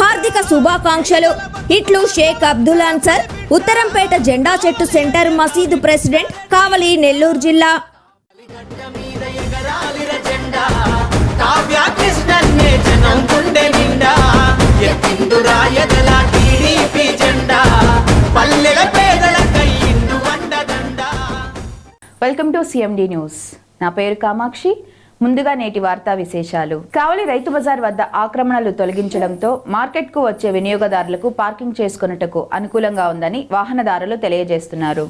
హార్దిక శుభాకాంక్షలు. ఇట్లు షేక్ అబ్దుల్ అన్సర్ ఉత్తరంపేట జెండా చెట్టు సెంటర్ మసీదు ప్రెసిడెంట్ కావలి నెల్లూరు జిల్లా. Welcome to CMD news. నా పేరు కామాక్షి. ముందుగా నేటి వార్తా విశేషాలు. కావలి రైతు బజార్ వద్ద ఆక్రమణలు తొలగించడంతో మార్కెట్కు వచ్చే వినియోగదారులకు పార్కింగ్ చేసుకున్నట్టుకు అనుకూలంగా ఉందని వాహనదారులు తెలియజేస్తున్నారు.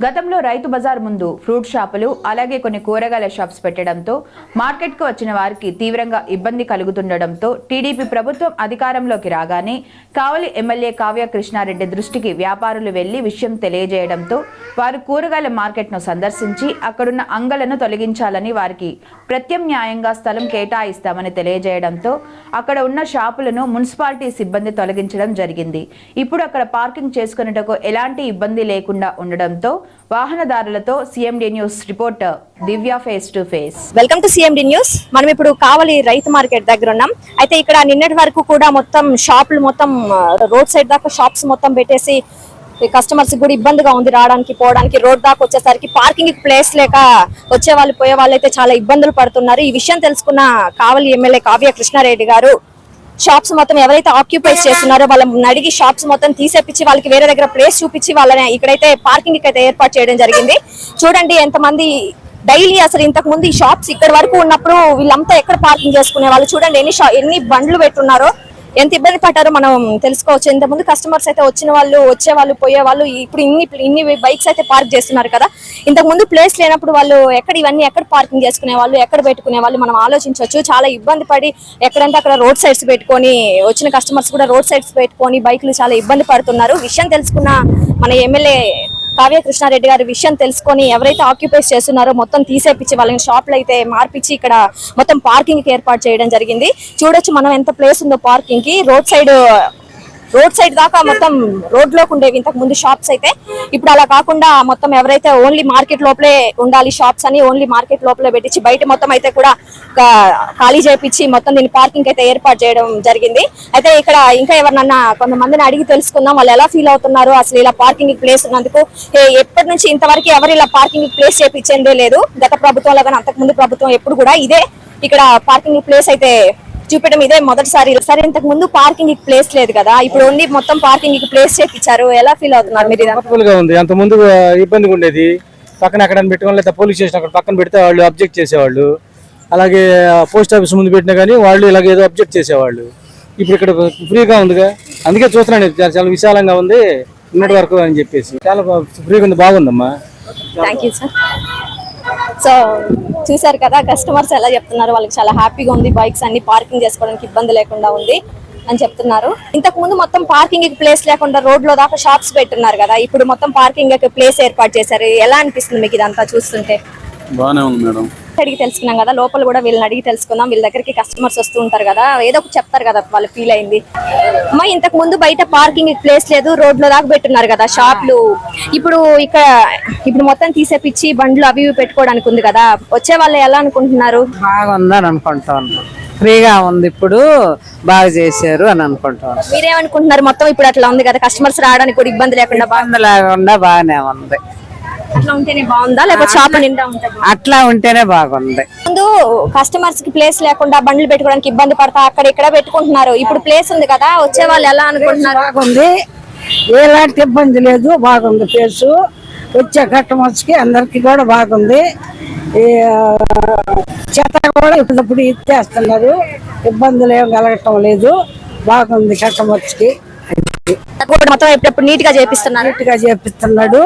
గతంలో రైతు బజార్ ముందు ఫ్రూట్ షాపులు అలాగే కొన్ని కూరగాయల షాప్స్ పెట్టడంతో మార్కెట్కు వచ్చిన వారికి తీవ్రంగా ఇబ్బంది కలుగుతుండడంతో టీడీపీ ప్రభుత్వం అధికారంలోకి రాగానే కావలి ఎమ్మెల్యే కావ్య కృష్ణారెడ్డి దృష్టికి వ్యాపారులు వెళ్ళి విషయం తెలియజేయడంతో వారు కూరగాయల మార్కెట్ను సందర్శించి అక్కడున్న అంగలను తొలగించాలని వారికి ప్రత్యామ్నాయంగా స్థలం కేటాయిస్తామని తెలియజేయడంతో అక్కడ ఉన్న షాపులను మున్సిపాలిటీ సిబ్బంది తొలగించడం జరిగింది. ఇప్పుడు అక్కడ పార్కింగ్ చేసుకునేటకు ఎలాంటి ఇబ్బంది లేకుండా ఉండడంతో వాహనదారులతో CMD news reporter Divya face to face. Welcome to CMD news మనం ఇప్పుడు కావలి రైతు మార్కెట్ దగ్గర ఉన్నాం. అయితే ఇక్కడ నిన్నటి వరకు కూడా మొత్తం షాపులు మొత్తం రోడ్ సైడ్ దాకా షాప్స్ మొత్తం పెట్టేసి కస్టమర్స్ కూడా ఇబ్బందిగా ఉంది రావడానికి పోవడానికి. రోడ్ దాకా వచ్చేసరికి పార్కింగ్ ప్లేస్ లేక వచ్చే వాళ్ళు పోయే వాళ్ళు అయితే చాలా ఇబ్బందులు పడుతున్నారు. ఈ విషయం తెలుసుకున్న కావలి ఎమ్మెల్యే కావ్య కృష్ణారెడ్డి గారు షాప్స్ మొత్తం ఎవరైతే ఆక్యుపైస్ చేస్తున్నారో వాళ్ళని అడిగి షాప్స్ మొత్తం తీసేపించి వాళ్ళకి వేరే దగ్గర ప్లేస్ చూపించి వాళ్ళని ఇక్కడైతే పార్కింగ్ అయితే ఏర్పాటు చేయడం జరిగింది. చూడండి ఎంతమంది డైలీ అసలు ఇంతకు ముందు ఈ షాప్స్ ఇక్కడ వరకు ఉన్నప్పుడు వీళ్ళంతా ఎక్కడ పార్కింగ్ చేసుకునే వాళ్ళు? చూడండి ఎన్ని ఎన్ని బండ్లు పెట్టున్నారో. ఎంత ఇబ్బంది పడ్డారో మనం తెలుసుకోవచ్చు. ఇంతకుముందు కస్టమర్స్ అయితే వచ్చిన వాళ్ళు వచ్చే వాళ్ళు పోయే వాళ్ళు ఇప్పుడు ఇన్ని ఇన్ని బైక్స్ అయితే పార్క్ చేస్తున్నారు కదా. ఇంతకు ముందు ప్లేస్ లేనప్పుడు వాళ్ళు ఎక్కడ ఇవన్నీ ఎక్కడ పార్కింగ్ చేసుకునే వాళ్ళు ఎక్కడ పెట్టుకునే వాళ్ళు మనం ఆలోచించవచ్చు. చాలా ఇబ్బంది పడి ఎక్కడంటే అక్కడ రోడ్ సైడ్స్ పెట్టుకొని వచ్చిన కస్టమర్స్ కూడా రోడ్ సైడ్స్ పెట్టుకొని బైక్లు చాలా ఇబ్బంది పడుతున్నారు. విషయం తెలుసుకున్న మన ఎమ్మెల్యే కావ్య కృష్ణారెడ్డి గారి విషయం తెలుసుకొని ఎవరైతే ఆక్యుపైస్ చేస్తున్నారో మొత్తం తీసేపించి వాళ్ళని షాప్లు అయితే మార్పించి ఇక్కడ మొత్తం పార్కింగ్కి ఏర్పాటు చేయడం జరిగింది. చూడొచ్చు మనం ఎంత ప్లేస్ ఉందో పార్కింగ్కి. రోడ్ సైడ్ రోడ్ సైడ్ దాకా మొత్తం రోడ్లోకి ఉండేవి ఇంతకు ముందు షాప్స్ అయితే. ఇప్పుడు అలా కాకుండా మొత్తం ఎవరైతే ఓన్లీ మార్కెట్ లోపలే ఉండాలి షాప్స్ అని ఓన్లీ మార్కెట్ లోపలే పెట్టించి బయట మొత్తం అయితే కూడా ఖాళీ చేపించి మొత్తం దీని పార్కింగ్ అయితే ఏర్పాటు చేయడం జరిగింది. అయితే ఇక్కడ ఇంకా ఎవరినన్నా కొంతమందిని అడిగి తెలుసుకుందాం వాళ్ళు ఎలా ఫీల్ అవుతున్నారు? అసలు ఇలా పార్కింగ్ ప్లేస్ ఉన్నందుకు ఎప్పటి నుంచి ఇంతవరకు ఎవరు ఇలా పార్కింగ్ ప్లేస్ చేపించేందే లేదు. గత ప్రభుత్వంలో కానీ అంతకుముందు ప్రభుత్వం ఎప్పుడు కూడా ఇదే ఇక్కడ పార్కింగ్ ప్లేస్ అయితే చూపించడం ఇదే మొదటిసారి. సరే ఇంతకు ముందు పార్కింగ్ ప్లేస్ లేదు కదా. ఇప్పుడు ఓన్లీ మొత్తం పార్కింగ్ ప్లేస్ చేపించారు ఎలా ఫీల్ అవుతున్నారు మీరు? కంఫర్టబుల్గా ఉంది. అంత ముందు ఇబ్బందిగా ఉండేది. పక్కన ఎక్కడ పెట్టుకోవాలి లేదా పోలీస్ స్టేషన్ అక్కడ పక్కన పెడితే వాళ్ళు అబ్జెక్ట్ చేసేవాళ్ళు. అలాగే పోస్ట్ ఆఫీస్ ముందు పెట్టినా కానీ వాళ్ళు ఇలాగ ఏదో అబ్జెక్ట్ చేసేవాళ్ళు. ఇప్పుడు ఇక్కడ ఫ్రీగా ఉందిగా. అందుకే చూస్తున్నాను చాలా విశాలంగా ఉంది. ఉన్నటి వరకు అని చెప్పేసి. చాలా ఫ్రీగా ఉంది. బాగుందమ్మా. థ్యాంక్ యూ సార్ సో చూసారు కదా కస్టమర్స్ ఎలా చెప్తున్నారు వాళ్ళకి చాలా హ్యాపీగా ఉంది బైక్స్ అన్ని పార్కింగ్ చేసుకోవడానికి ఇబ్బంది లేకుండా ఉంది అని చెప్తున్నారు. ఇంతకు ముందు మొత్తం పార్కింగ్ ప్లేస్ లేకుండా రోడ్లో దాకా షాప్స్ పెట్టున్నారు కదా ఇప్పుడు మొత్తం పార్కింగ్ ప్లేస్ ఏర్పాటు చేశారు. ఎలా అనిపిస్తుంది మీకు ఇదంతా చూస్తుంటే? బాగానే ఉంది మేడం. అడిగి తెలుసుకున్నాం కదా లోపల కూడా వీళ్ళని అడిగి తెలుసుకుందాం. వీళ్ళ దగ్గరికి కస్టమర్స్ వస్తూ ఉంటారు కదా ఏదో ఒకటి చెప్తారు కదా వాళ్ళు ఫీల్ అయింది. అమ్మా ఇంతకు ముందు బయట పార్కింగ్ ప్లేస్ లేదు రోడ్లో దాకా పెట్టున్నారు కదా షాప్లు ఇప్పుడు ఇక్కడ ఇప్పుడు మొత్తం తీసేపిచ్చి బండ్లు అవి ఇవి పెట్టుకోవడానికి ఉంది కదా వచ్చే వాళ్ళు ఎలా అనుకుంటున్నారు? బాగుందని అనుకుంటా ఉన్నాం ఫ్రీగా ఉంది ఇప్పుడు బాగా చేశారు అని అనుకుంటా ఉన్నాం మీరేమనుకుంటున్నారు? మొత్తం ఇప్పుడు అట్లా ఉంది కదా కస్టమర్స్ రావడానికి కూడా ఇబ్బంది లేకుండా ఇబ్బంది లేకుండా బాగానే ఉంది. అట్లా ఉంటేనే బాగుందా? లేకపోతే షాప్ నిండా? అట్లా ఉంటేనే బాగుంది. ముందు కస్టమర్స్కి ప్లేస్ లేకుండా బండ్లు పెట్టుకోవడానికి ఇబ్బంది పడతా అక్కడ ఇక్కడ పెట్టుకుంటున్నారు. ఇప్పుడు ప్లేస్ ఉంది కదా వచ్చే వాళ్ళు ఎలా అనుకుంటున్నారు? బాగుంది. ఎలాంటి ఇబ్బంది లేదు బాగుంది ప్లేసు వచ్చే కస్టమర్స్కి అందరికి కూడా బాగుంది. చెత్త కూడా ఇప్పుడప్పుడు ఇచ్చేస్తున్నారు. ఇబ్బందులు ఏం కలగటం లేదు. బాగుంది కస్టమర్స్కి. మొత్తం ఎప్పుడెప్పుడు నీట్గా చేపిస్తున్నారు నీట్గా చేపిస్తున్నాడు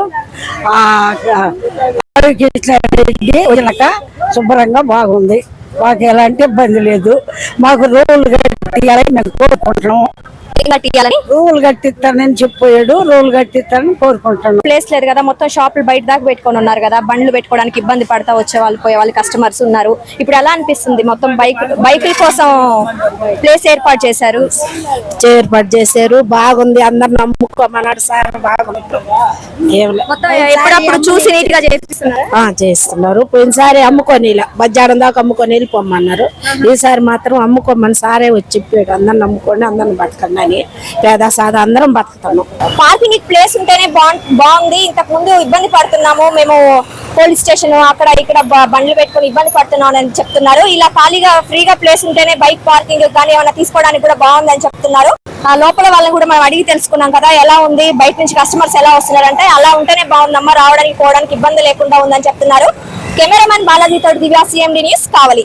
వదిలక శుభ్రంగా బాగుంది. మాకు ఎలాంటి ఇబ్బంది లేదు. మాకు రోడ్లు కట్టియాలని మేము కోరుకుంటున్నాము. కట్టియాలని రూల్ కట్టిస్తానని చెప్పాడు రూల్ కట్టిస్తానని కోరుకుంటున్నాను ప్లేస్ లేదు కదా మొత్తం షాపులు బయట దాకా పెట్టుకొని ఉన్నారు కదా బండ్లు పెట్టుకోవడానికి ఇబ్బంది పడతా వచ్చే వాళ్ళు పోయే వాళ్ళు కస్టమర్స్ ఉన్నారు. ఇప్పుడు ఎలా అనిపిస్తుంది మొత్తం బైక్ బైకుల కోసం ప్లేస్ ఏర్పాటు చేశారు? ఏర్పాటు చేశారు బాగుంది అందరు నమ్ముకోమన్నాడు సార్ బాగుంది. మొత్తం ఎప్పుడప్పుడు చూసి నీట్గా చేస్తున్నారు. పోయినసారి అమ్ముకొని మధ్యాహ్నం దాకా అమ్ముకొని వెళ్ళిపోమన్నారు. ఈసారి మాత్రం అమ్ముకోమని సారే వచ్చి చెప్పాడు అందరిని నమ్ముకోండి అందరిని బతకండి కానీ పేద సాధ అందరం బతుకుతాను పార్కింగ్ ప్లేస్ ఉంటేనే బాగుంది. ఇంతకు ముందు ఇబ్బంది పడుతున్నాము. మేము పోలీస్ స్టేషన్ అక్కడ ఇక్కడ బండ్లు పెట్టుకొని ఇబ్బంది పడుతున్నాం అని చెప్తున్నారు. ఇలా ఖాళీగా ఫ్రీగా ప్లేస్ ఉంటేనే బైక్ పార్కింగ్ కానీ ఏమైనా తీసుకోవడానికి కూడా బాగుందని చెప్తున్నారు. ఆ లోపల వాళ్ళని కూడా మనం అడిగి తెలుసుకున్నాం కదా ఎలా ఉంది? బయట నుంచి కస్టమర్స్ ఎలా వస్తున్నారంటే అలా ఉంటేనే బాగుందమ్మా రావడానికి పోవడానికి ఇబ్బంది లేకుండా ఉందని చెప్తున్నారు. కెమెరామెన్ బాలాజీ తోటి దివ్యా సిఎండి న్యూస్ కావాలి.